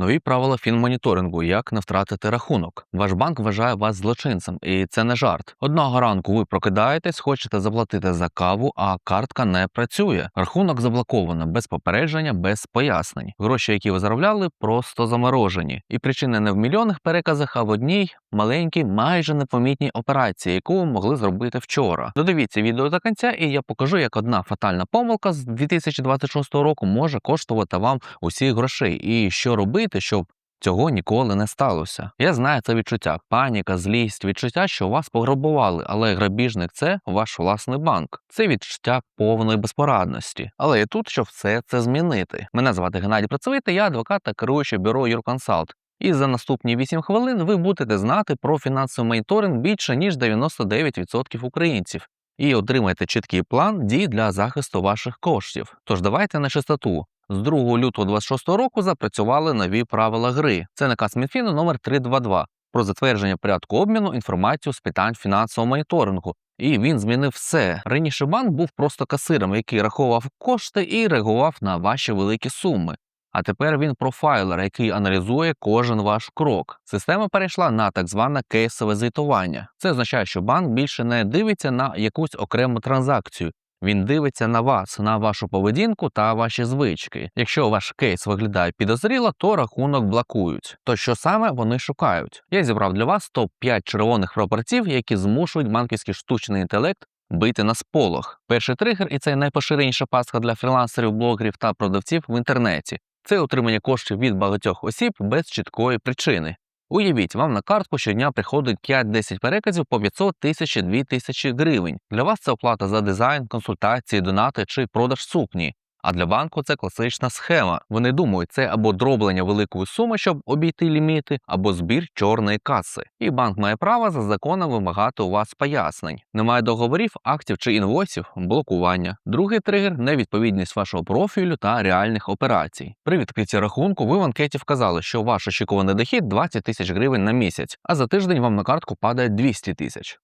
Нові правила фінмоніторингу, як не втратити рахунок. Ваш банк вважає вас злочинцем, і це не жарт. Одного ранку ви прокидаєтесь, хочете заплатити за каву, а картка не працює. Рахунок заблоковано без попередження, без пояснень. Гроші, які ви заробляли, просто заморожені. І причина не в мільйонних переказах, а в одній маленькій, майже непомітній операції, яку ви могли зробити вчора. Додивіться відео до кінця, і я покажу, як одна фатальна помилка з 2026 року може коштувати вам усіх грошей, і що робити, щоб цього ніколи не сталося. Я знаю це відчуття, паніка, злість, відчуття, що вас пограбували, але грабіжник це ваш власний банк. Це відчуття повної безпорадності. Але я тут, щоб все це змінити. Мене звати Геннадій Працевитий, я адвокат та керуючий бюро Юрконсалт. І за наступні 8 хвилин ви будете знати про фінансовий моніторинг більше ніж 99% українців. І отримаєте чіткий план дій для захисту ваших коштів. Тож давайте на чистоту. З 2 лютого 2026 року запрацювали нові правила гри. Це наказ Мінфіну номер 322 про затвердження порядку обміну інформацією з питань фінансового моніторингу. І він змінив все. Раніше банк був просто касиром, який рахував кошти і реагував на ваші великі суми. А тепер він профайлер, який аналізує кожен ваш крок. Система перейшла на так зване кейсове звітування. Це означає, що банк більше не дивиться на якусь окрему транзакцію. Він дивиться на вас, на вашу поведінку та ваші звички. Якщо ваш кейс виглядає підозріло, то рахунок блокують. То що саме вони шукають? Я зібрав для вас топ 5 червоних прапорців, які змушують банківський штучний інтелект бити на сполох. Перший тригер, і це найпоширеніша пастка для фрілансерів, блогерів та продавців в інтернеті. Це отримання коштів від багатьох осіб без чіткої причини. Уявіть, вам на картку щодня приходить 5-10 переказів по 500 тисяч 2 тисячі гривень. Для вас це оплата за дизайн, консультації, донати чи продаж сукні. А для банку це класична схема. Вони думають, це або дроблення великої суми, щоб обійти ліміти, або збір чорної каси. І банк має право за законом вимагати у вас пояснень. Немає договорів, актів чи інвойсів, блокування. Другий тригер невідповідність вашого профілю та реальних операцій. При відкритті рахунку ви в анкеті вказали, що ваш очікуваний дохід 20 тисяч гривень на місяць, а за тиждень вам на картку падає 200 тисяч.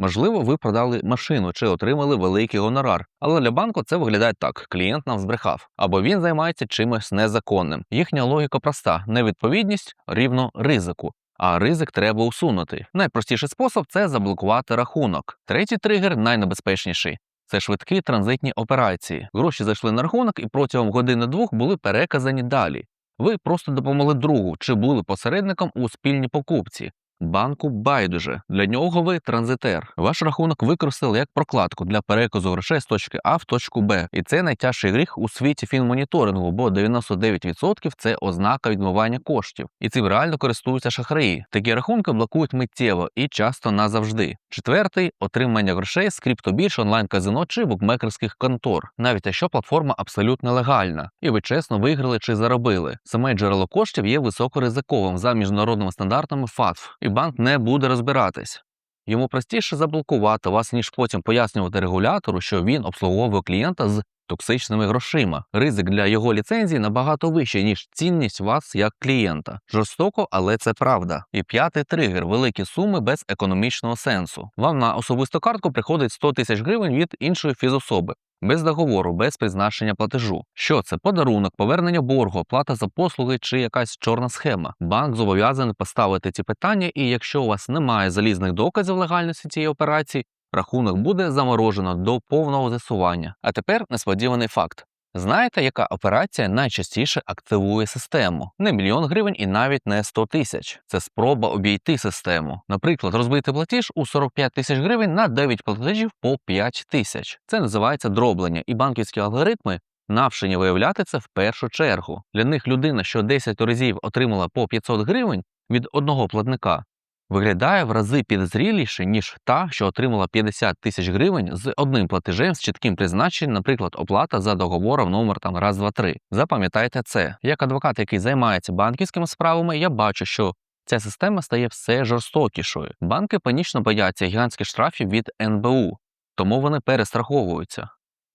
Можливо, ви продали машину чи отримали великий гонорар, але для банку це виглядає так: клієнт нам збрехав, або він займається чимось незаконним. Їхня логіка проста: невідповідність рівно ризику. А ризик треба усунути. Найпростіший спосіб це заблокувати рахунок. Третій тригер найнебезпечніший. Це швидкі транзитні операції. Гроші зайшли на рахунок і протягом години-двох були переказані далі. Ви просто допомогли другу чи були посередником у спільній покупці. Банку байдуже для нього ви транзитер. Ваш рахунок використали як прокладку для переказу грошей з точки А в точку Б. І це найтяжчий гріх у світі фінмоніторингу, бо 99% це ознака відмивання коштів. І цим реально користуються шахраї. Такі рахунки блокують миттєво і часто назавжди. Четвертий отримання грошей з криптобірж, онлайн-казино чи букмекерських контор, навіть якщо платформа абсолютно легальна, і ви чесно виграли чи заробили. Саме джерело коштів є високоризиковим за міжнародними стандартами ФАТФ, і банк не буде розбиратись. Йому простіше заблокувати вас, ніж потім пояснювати регулятору, що він обслуговує клієнта з токсичними грошима. Ризик для його ліцензії набагато вищий, ніж цінність вас як клієнта. Жорстоко, але це правда. І п'ятий тригер великі суми без економічного сенсу. Вам на особисту картку приходить 100 тисяч гривень від іншої фізособи. Без договору, без призначення платежу. Що це? Подарунок, повернення боргу, оплата за послуги чи якась чорна схема. Банк зобов'язаний поставити ці питання, і якщо у вас немає залізних доказів легальності цієї операції, рахунок буде заморожено до повного з'ясування. А тепер несподіваний факт. Знаєте, яка операція найчастіше активує систему? Не мільйон гривень і навіть не 100 тисяч. Це спроба обійти систему. Наприклад, розбити платіж у 45 тисяч гривень на 9 платежів по 5 тисяч. Це називається дроблення, і банківські алгоритми навчені виявляти це в першу чергу. Для них людина, що 10 разів отримала по 500 гривень від одного платника, виглядає в рази підозріліше, ніж та, що отримала 50 тисяч гривень з одним платежем з чітким призначенням, наприклад, оплата за договором номер там раз, два, три. Запам'ятайте це. Як адвокат, який займається банківськими справами, я бачу, що ця система стає все жорстокішою. Банки панічно бояться гігантських штрафів від НБУ, тому вони перестраховуються.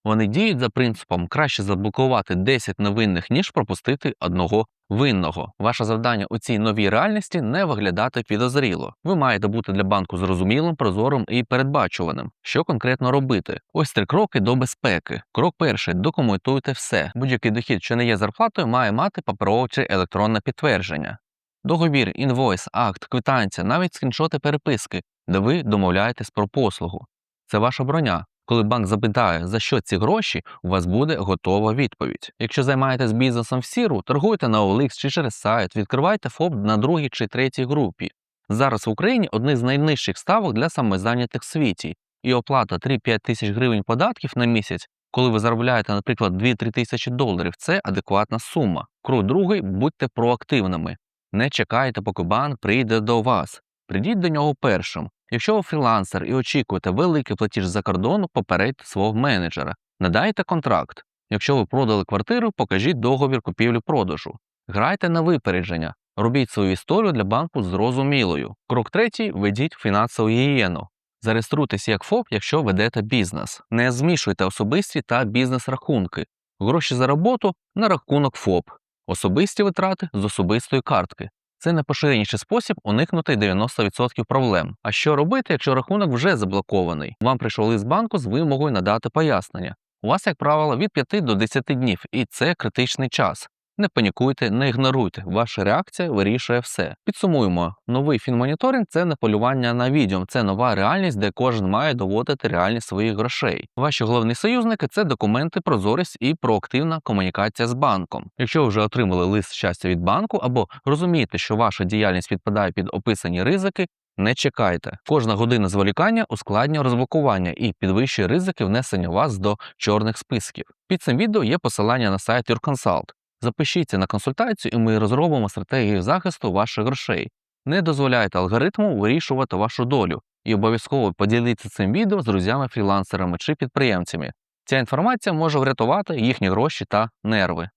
Вони діють за принципом краще заблокувати 10 невинних, ніж пропустити одного винного. Ваше завдання у цій новій реальності не виглядати підозріло. Ви маєте бути для банку зрозумілим, прозорим і передбачуваним. Що конкретно робити? Ось три кроки до безпеки. Крок перший документуйте все. Будь-який дохід, що не є зарплатою, має мати паперове чи електронне підтвердження. Договір, інвойс, акт, квитанція, навіть скріншоти переписки, де ви домовляєтесь про послугу. Це ваша броня. Коли банк запитає, за що ці гроші, у вас буде готова відповідь. Якщо займаєтесь бізнесом в сіру, торгуйте на OLX чи через сайт, відкривайте ФОП на другій чи третій групі. Зараз в Україні одні з найнижчих ставок для самозайнятих в світі, і оплата 3-5 тисяч гривень податків на місяць, коли ви заробляєте, наприклад, 2-3 тисячі доларів, це адекватна сума. Крок другий будьте проактивними. Не чекайте, поки банк прийде до вас. Прийдіть до нього першим. Якщо ви фрілансер і очікуєте великий платіж за кордону, попередьте свого менеджера. Надайте контракт. Якщо ви продали квартиру, покажіть договір купівлі-продажу. Грайте на випередження. Робіть свою історію для банку зрозумілою. Крок третій ведіть фінансову гігієну. Зареєструйтесь як ФОП, якщо ведете бізнес. Не змішуйте особисті та бізнес-рахунки. Гроші за роботу на рахунок ФОП. Особисті витрати з особистої картки. Це найпоширеніший спосіб уникнути 90% проблем. А що робити, якщо рахунок вже заблокований? Вам прийшов лист банку з вимогою надати пояснення. У вас, як правило, від 5 до 10 днів, і це критичний час. Не панікуйте, не ігноруйте. Ваша реакція вирішує все. Підсумуємо: новий фінмоніторинг це не полювання на відьом, це нова реальність, де кожен має доводити реальність своїх грошей. Ваші головні союзники це документи, прозорість і проактивна комунікація з банком. Якщо ви вже отримали лист щастя від банку або розумієте, що ваша діяльність підпадає під описані ризики. Не чекайте. Кожна година зволікання ускладнює розблокування і підвищує ризики внесення вас до чорних списків. Під цим відео є посилання на сайт YourConsult. Запишіться на консультацію, і ми розробимо стратегію захисту ваших грошей. Не дозволяйте алгоритму вирішувати вашу долю і обов'язково поділіться цим відео з друзями-фрілансерами чи підприємцями. Ця інформація може врятувати їхні гроші та нерви.